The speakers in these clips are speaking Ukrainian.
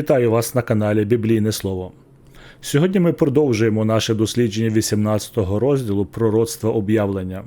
Вітаю вас на каналі Біблійне Слово. Сьогодні ми продовжуємо наше дослідження 18 розділу пророцтва об'явлення.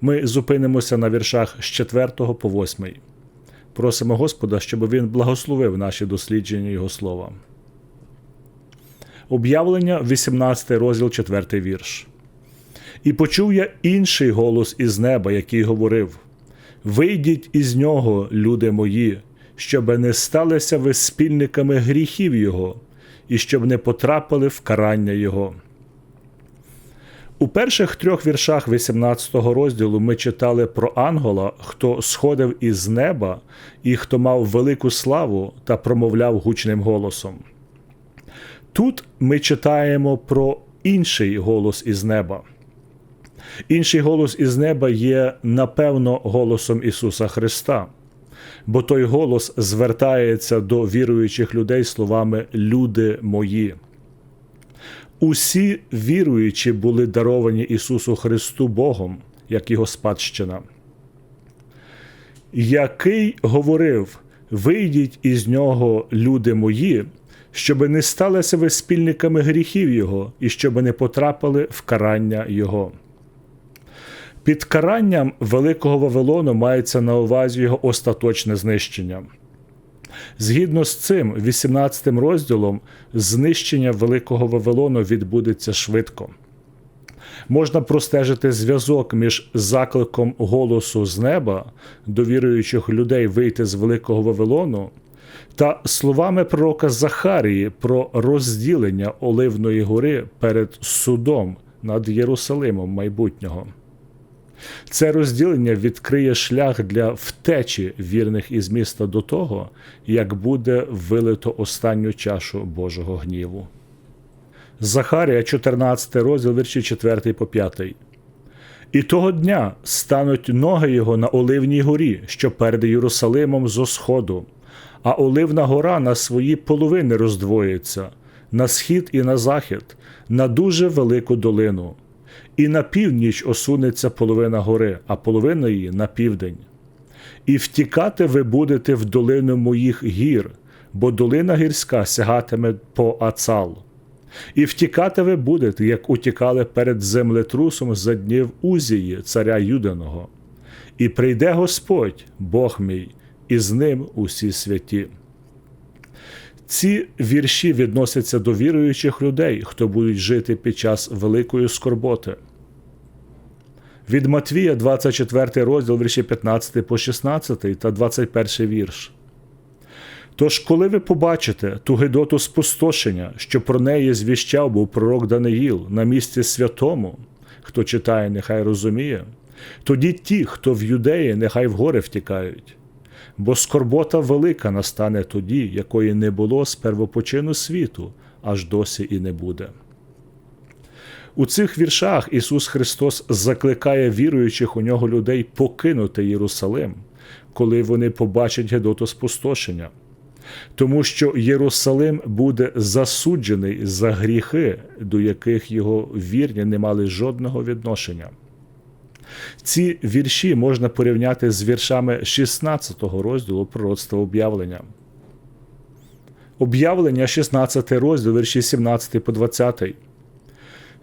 Ми зупинимося на віршах з 4 по 8. Просимо Господа, щоб Він благословив наші дослідження Його слова. Об'явлення, 18 розділ, 4 вірш. І почув я інший голос із неба, який говорив: Вийдіть із нього, люди мої, щоб не сталися ви спільниками гріхів Його, і щоб не потрапили в карання Його. У перших трьох віршах 18 розділу ми читали про ангела, хто сходив із неба і хто мав велику славу та промовляв гучним голосом. Тут ми читаємо про інший голос із неба. Інший голос із неба є напевно голосом Ісуса Христа, бо той голос звертається до віруючих людей словами Люди мої. Усі віруючі були даровані Ісусу Христу Богом, як Його спадщина, який говорив: Вийдіть із нього, люди мої, щоби не сталися ви спільниками гріхів Його і щоби не потрапили в карання Його. Під каранням Великого Вавилону мається на увазі його остаточне знищення. Згідно з цим, 18 розділом, знищення Великого Вавилону відбудеться швидко. Можна простежити зв'язок між закликом голосу з неба, до віруючих людей вийти з Великого Вавилону, та словами пророка Захарії про розділення Оливної гори перед судом над Єрусалимом майбутнього. Це розділення відкриє шлях для втечі вірних із міста до того, як буде вилито останню чашу Божого гніву. Захарія, 14 розділ, вірші 4 по 5. І того дня стануть ноги його на Оливній горі, що перед Єрусалимом зо сходу, а Оливна гора на свої половини роздвоїться, на схід і на захід, на дуже велику долину і на північ осунеться половина гори, а половина її на південь. І втікати ви будете в долину моїх гір, бо долина гірська сягатиме по Ацал. І втікати ви будете, як утікали перед землетрусом за днів Узії, царя Юданого. І прийде Господь, Бог мій, і з ним усі святі. Ці вірші відносяться до віруючих людей, хто будуть жити під час великої скорботи. Від Матвія, 24 розділ, вірші 15 по 16 та 21 вірш. Тож, коли ви побачите ту гидоту спустошення, що про неї звіщав був пророк Даниїл на місці святому, хто читає, нехай розуміє, тоді ті, хто в юдеї, нехай в гори втікають бо скорбота велика настане тоді, якої не було з первопочину світу, аж досі і не буде. У цих віршах Ісус Христос закликає віруючих у нього людей покинути Єрусалим, коли вони побачать Гедоту спустошення, тому що Єрусалим буде засуджений за гріхи, до яких його вірні не мали жодного відношення. Ці вірші можна порівняти з віршами 16 розділу пророцтва об'явлення. Об'явлення 16 розділ, вірші 17 по 20.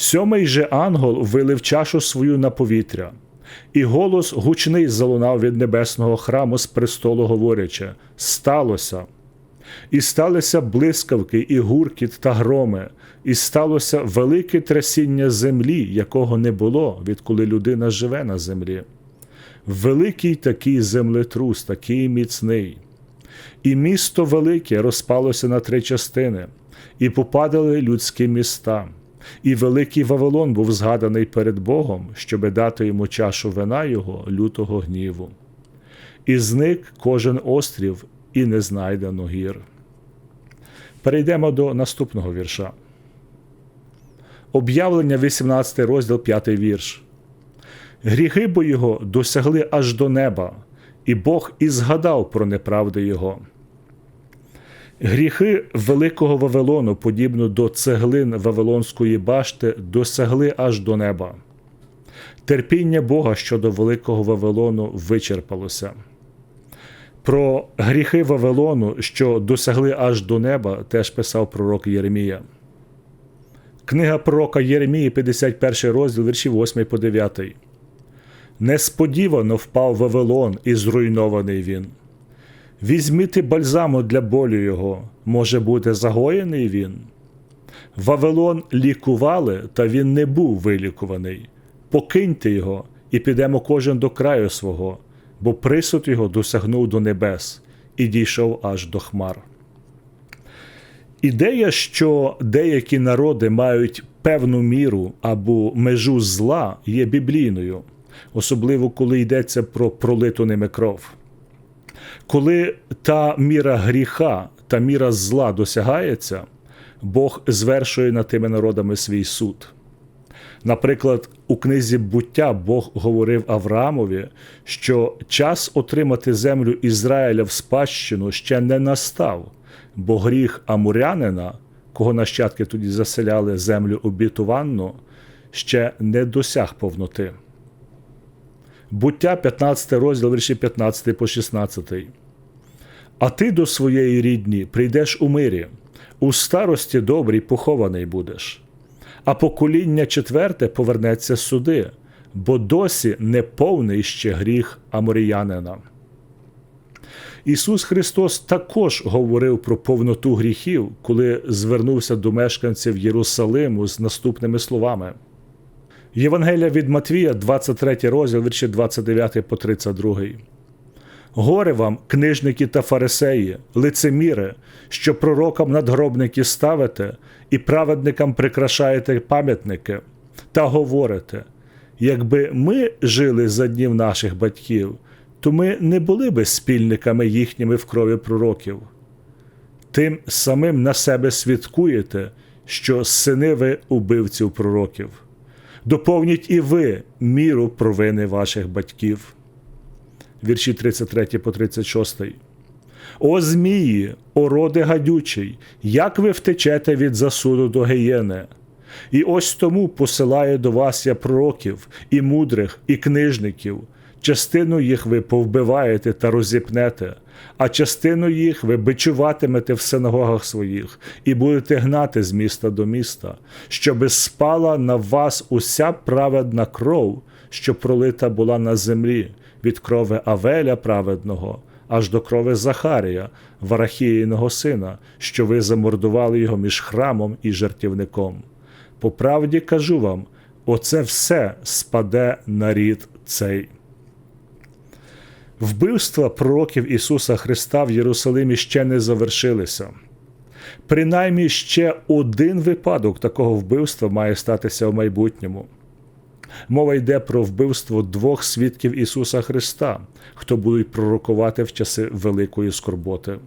Сьомий же ангел вилив чашу свою на повітря, і голос гучний залунав від небесного храму з престолу, говорячи: Сталося! І сталися блискавки, і гуркіт та громи, і сталося велике трясіння землі, якого не було, відколи людина живе на землі. Великий такий землетрус, такий міцний. І місто велике розпалося на три частини, і попадали людські міста. І великий Вавилон був згаданий перед Богом, щоби дати йому чашу вина його лютого гніву. І зник кожен острів, і не знайдено гір. Перейдемо до наступного вірша. Об'явлення 18 розділ 5 вірш. Гріхи бо його досягли аж до неба, і Бог і згадав про неправди Його. Гріхи Великого Вавилону, подібно до цеглин Вавилонської башти, досягли аж до неба. Терпіння Бога щодо Великого Вавилону вичерпалося. Про гріхи Вавилону, що досягли аж до неба, теж писав пророк Єремія. Книга пророка Єремії, 51 розділ, вірші 8 по 9. Несподівано впав Вавилон і зруйнований він. Візьміти бальзаму для болю його, може бути загоєний він. Вавилон лікували, та він не був вилікуваний. Покиньте його і підемо кожен до краю свого, бо присуд його досягнув до небес і дійшов аж до хмар. Ідея, що деякі народи мають певну міру або межу зла, є біблійною, особливо коли йдеться про пролиту ними кров. Коли та міра гріха та міра зла досягається, Бог звершує над тими народами свій суд. Наприклад, у книзі буття Бог говорив Авраамові, що час отримати землю Ізраїля в спадщину ще не настав, бо гріх Амурянина, кого нащадки тоді заселяли землю обітуванну, ще не досяг повноти. Буття 15 розділ вірші 15 по 16. А ти до своєї рідні прийдеш у мирі, у старості добрій похований будеш, а покоління четверте повернеться суди, бо досі не повний ще гріх аморіянина. Ісус Христос також говорив про повноту гріхів, коли звернувся до мешканців Єрусалиму з наступними словами. Євангелія від Матвія, 23 розділ, вірші 29 по 32. Горе вам, книжники та фарисеї, лицеміри, що пророкам надгробники ставите і праведникам прикрашаєте пам'ятники, та говорите: якби ми жили за днів наших батьків, то ми не були би спільниками їхніми в крові пророків. Тим самим на себе свідкуєте, що сини ви убивців пророків. Доповніть і ви міру провини ваших батьків. Вірші 33 по 36. О Змії, о роди гадючий, як ви втечете від засуду до гієни. І ось тому посилаю до вас я пророків, і мудрих, і книжників. Частину їх ви повбиваєте та розіпнете, а частину їх ви бичуватимете в синагогах своїх і будете гнати з міста до міста, щоби спала на вас уся праведна кров, що пролита була на землі, від крови Авеля праведного, аж до крови Захарія, Варахіїного сина, що ви замордували його між храмом і жертівником. По правді кажу вам, оце все спаде на рід цей. Вбивства пророків Ісуса Христа в Єрусалимі ще не завершилися. Принаймні ще один випадок такого вбивства має статися в майбутньому. Мова йде про вбивство двох свідків Ісуса Христа, хто будуть пророкувати в часи великої скорботи.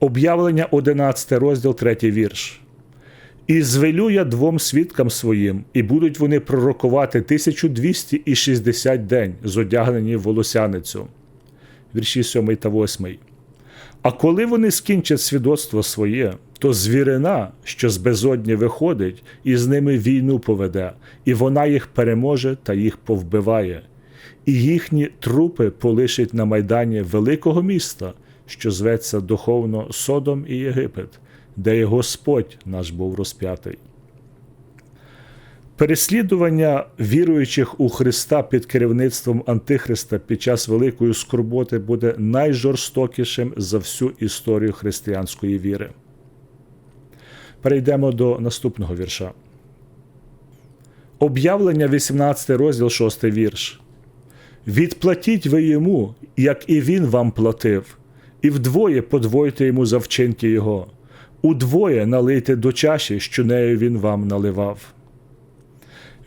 Об'явлення 11 розділ 3 вірш. І звелю я двом свідкам своїм, і будуть вони пророкувати 1260 день, зодягнені в волосяницю. Вірші 7 та 8. А коли вони скінчать свідоцтво своє, то звірина, що з безодні виходить, і з ними війну поведе, і вона їх переможе та їх повбиває, і їхні трупи полишить на майдані великого міста, що зветься духовно Содом і Єгипет, де і Господь наш був розп'ятий. Переслідування віруючих у Христа під керівництвом Антихриста під час великої скорботи буде найжорстокішим за всю історію християнської віри. Перейдемо до наступного вірша. Об'явлення 18 розділ 6 вірш. Відплатіть ви йому, як і він вам платив, і вдвоє подвойте йому за вчинки його, удвоє налийте до чаші, що нею він вам наливав.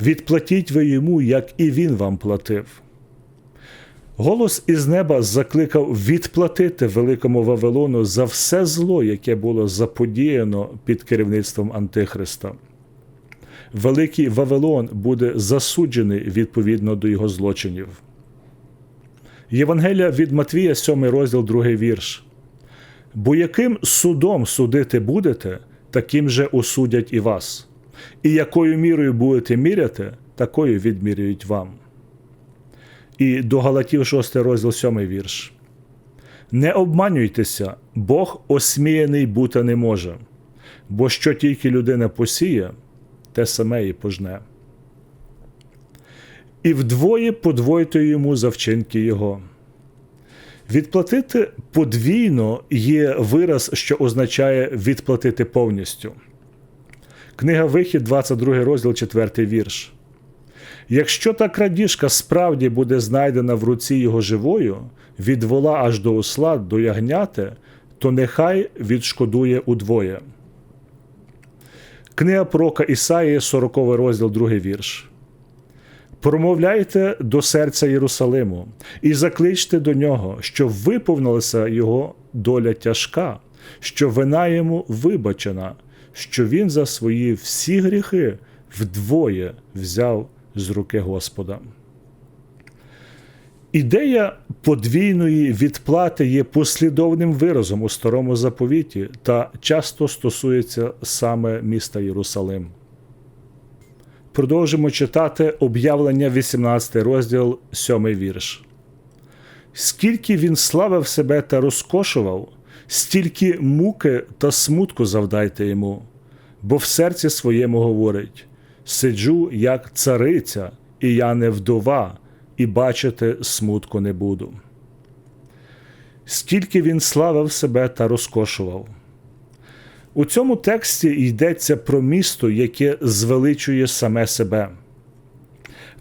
Відплатіть ви йому, як і він вам платив. Голос із неба закликав відплатити великому Вавилону за все зло, яке було заподіяно під керівництвом Антихриста. Великий Вавилон буде засуджений відповідно до його злочинів. Євангелія від Матвія, 7 розділ, 2 вірш. Бо яким судом судити будете, таким же осудять і вас, і якою мірою будете міряти, такою відмірюють вам. І до Галатів 6 розділ 7 вірш. Не обманюйтеся, Бог осміяний бути не може, бо що тільки людина посіє, те саме і пожне. І вдвоє подвойте йому за вчинки його. Відплатити подвійно є вираз, що означає відплатити повністю. Книга Вихід, 22 розділ, 4 вірш. Якщо та крадіжка справді буде знайдена в руці його живою, від вола аж до осла, до ягняти, то нехай відшкодує удвоє. Книга Прока Ісаї, 40 розділ, 2 вірш. Промовляйте до серця Єрусалиму і закличте до нього, щоб виповнилася його доля тяжка, що вина йому вибачена, що він за свої всі гріхи вдвоє взяв з руки Господа. Ідея подвійної відплати є послідовним виразом у старому заповіті та часто стосується саме міста Єрусалим. Продовжимо читати об'явлення 18 розділ 7 вірш. Скільки він славив себе та розкошував, стільки муки та смутку завдайте йому, бо в серці своєму говорить: сиджу, як цариця, і я не вдова, і бачити смутку не буду. Скільки він славив себе та розкошував. У цьому тексті йдеться про місто, яке звеличує саме себе.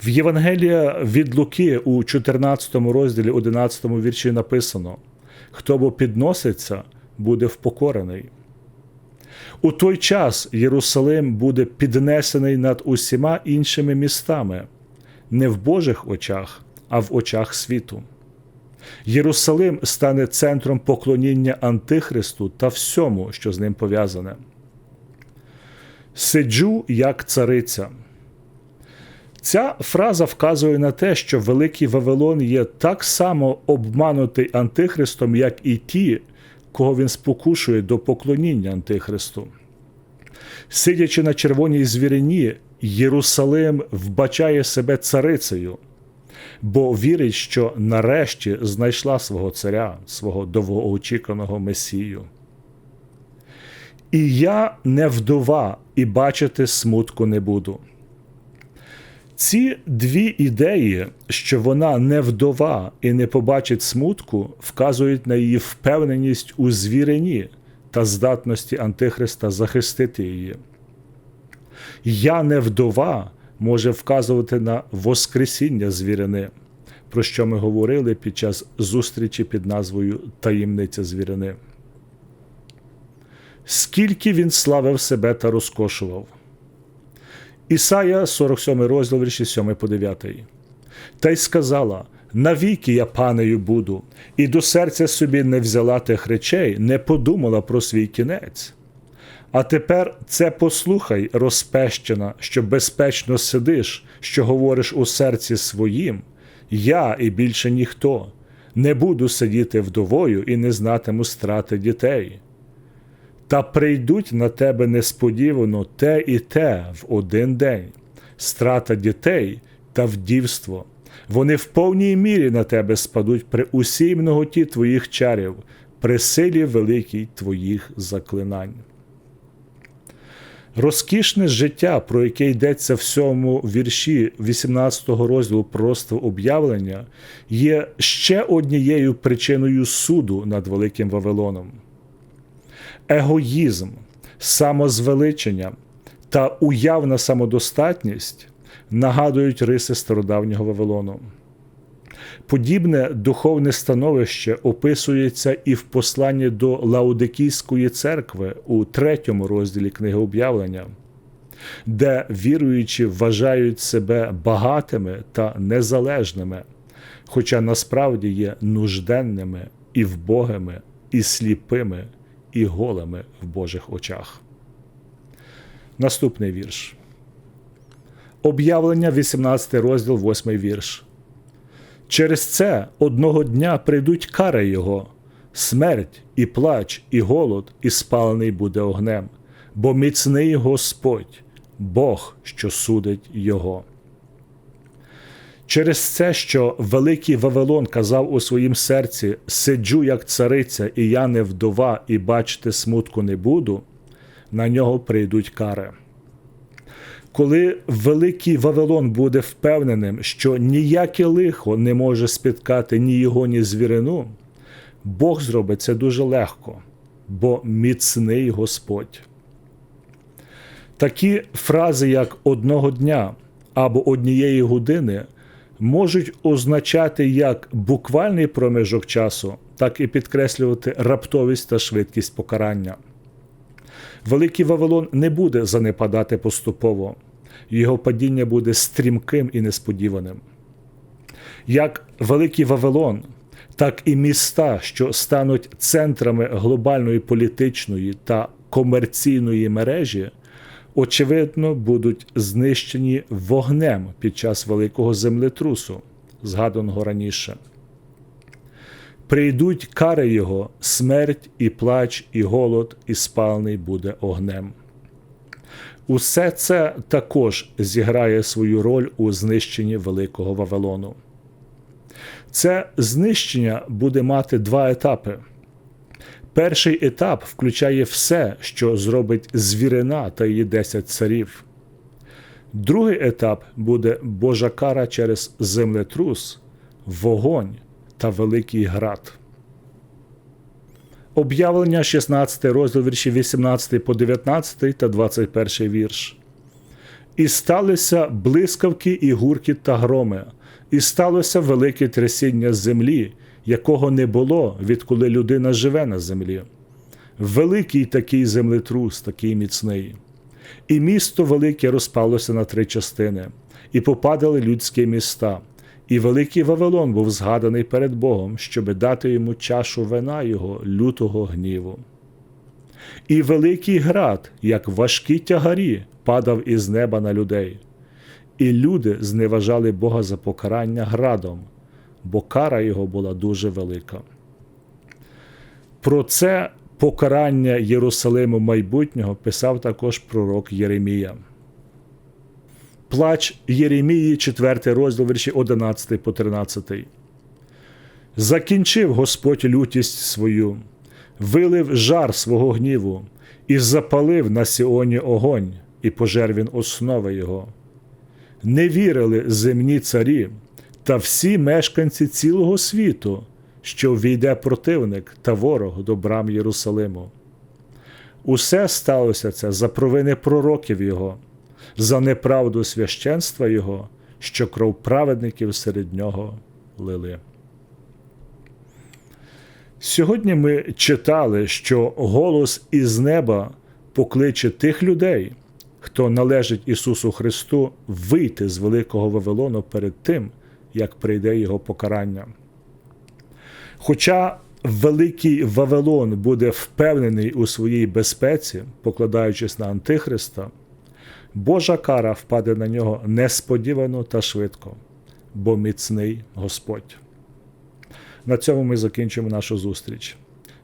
В Євангелія від Луки у 14 розділі 11 вірші написано: Хто бо підноситься, буде впокорений. У той час Єрусалим буде піднесений над усіма іншими містами, не в Божих очах, а в очах світу. Єрусалим стане центром поклоніння Антихристу та всьому, що з ним пов'язане. Сиджу як цариця. Ця фраза вказує на те, що Великий Вавилон є так само обманутий Антихристом, як і ті, кого він спокушує до поклоніння Антихристу. Сидячи на червоній звірині, Єрусалим вбачає себе царицею бо вірить, що нарешті знайшла свого царя, свого довгоочіканого Месію. І я не вдова, і бачити смутку не буду. Ці дві ідеї, що вона не вдова і не побачить смутку, вказують на її впевненість у звірині та здатності Антихриста захистити її. Я не вдова може вказувати на Воскресіння звірини, про що ми говорили під час зустрічі під назвою Таємниця звірини. Скільки він славив себе та розкошував. Ісая, 47 розділ вірші 7 по 9. Та й сказала: навіки я панею буду, і до серця собі не взяла тих речей, не подумала про свій кінець. А тепер це послухай, розпещена, що безпечно сидиш, що говориш у серці своїм. Я і більше ніхто. Не буду сидіти вдовою і не знатиму страти дітей. Та прийдуть на тебе несподівано те і те в один день страта дітей та вдівство. Вони в повній мірі на тебе спадуть при усій многоті твоїх чарів, при силі великій твоїх заклинань. Розкішне життя, про яке йдеться в цьому вірші 18 розділу просто об'явлення, є ще однією причиною суду над Великим Вавилоном. Егоїзм, самозвеличення та уявна самодостатність нагадують риси стародавнього Вавилону. Подібне духовне становище описується і в посланні до Лаудикійської церкви у третьому розділі книги об'явлення, де віруючі вважають себе багатими та незалежними, хоча насправді є нужденними і вбогими, і сліпими, і голими в Божих очах. Наступний вірш. Об'явлення 18 розділ, 8 вірш. Через це одного дня прийдуть кари Його, смерть, і плач, і голод, і спалений буде огнем, бо міцний Господь, Бог, що судить Його. Через це, що великий Вавилон казав у своїм серці: сиджу як цариця, і я не вдова, і бачити смутку не буду, на нього прийдуть кари. Коли великий Вавилон буде впевненим, що ніяке лихо не може спіткати ні його, ні звірину, Бог зробить це дуже легко, бо міцний Господь. Такі фрази, як одного дня або однієї години, можуть означати як буквальний проміжок часу, так і підкреслювати раптовість та швидкість покарання. Великий Вавилон не буде занепадати поступово, його падіння буде стрімким і несподіваним. Як Великий Вавилон, так і міста, що стануть центрами глобальної політичної та комерційної мережі, очевидно, будуть знищені вогнем під час великого землетрусу, згаданого раніше. Прийдуть кари його, смерть і плач, і голод, і спалний буде огнем. Усе це також зіграє свою роль у знищенні Великого Вавилону. Це знищення буде мати два етапи. Перший етап включає все, що зробить звірина та її десять царів. Другий етап буде Божа кара через землетрус, вогонь та великий град. Об'явлення 16 розділ вірші 18 по 19 та 21 вірш. І сталися блискавки, і гуркіт та громи, і сталося велике трясіння землі, якого не було, відколи людина живе на землі. Великий такий землетрус, такий міцний. І місто велике розпалося на три частини, і попадали людські міста, і великий Вавилон був згаданий перед Богом, щоби дати йому чашу вина його лютого гніву. І великий град, як важкі тягарі, падав із неба на людей, і люди зневажали Бога за покарання градом, бо кара його була дуже велика. Про це покарання Єрусалиму майбутнього писав також пророк Єремія. Плач Єремії, 4 розділ вірші 11 по 13. Закінчив Господь лютість свою, вилив жар свого гніву, і запалив на Сіоні огонь, і пожер він основи його. Не вірили земні царі та всі мешканці цілого світу, що війде противник та ворог до брам Єрусалиму. Усе сталося це за провини пророків Його, за неправду священства Його, що кров праведників серед нього лили. Сьогодні ми читали, що голос із неба покличе тих людей, хто належить Ісусу Христу, вийти з Великого Вавилону перед тим, як прийде Його покарання. Хоча Великий Вавилон буде впевнений у своїй безпеці, покладаючись на Антихриста, Божа кара впаде на нього несподівано та швидко, бо міцний Господь. На цьому ми закінчимо нашу зустріч.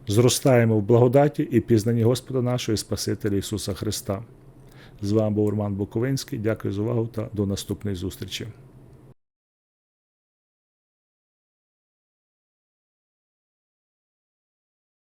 Зростаємо в благодаті і пізнанні Господа нашого і Спасителя Ісуса Христа. З вами був Роман Буковинський. Дякую за увагу та до наступної зустрічі.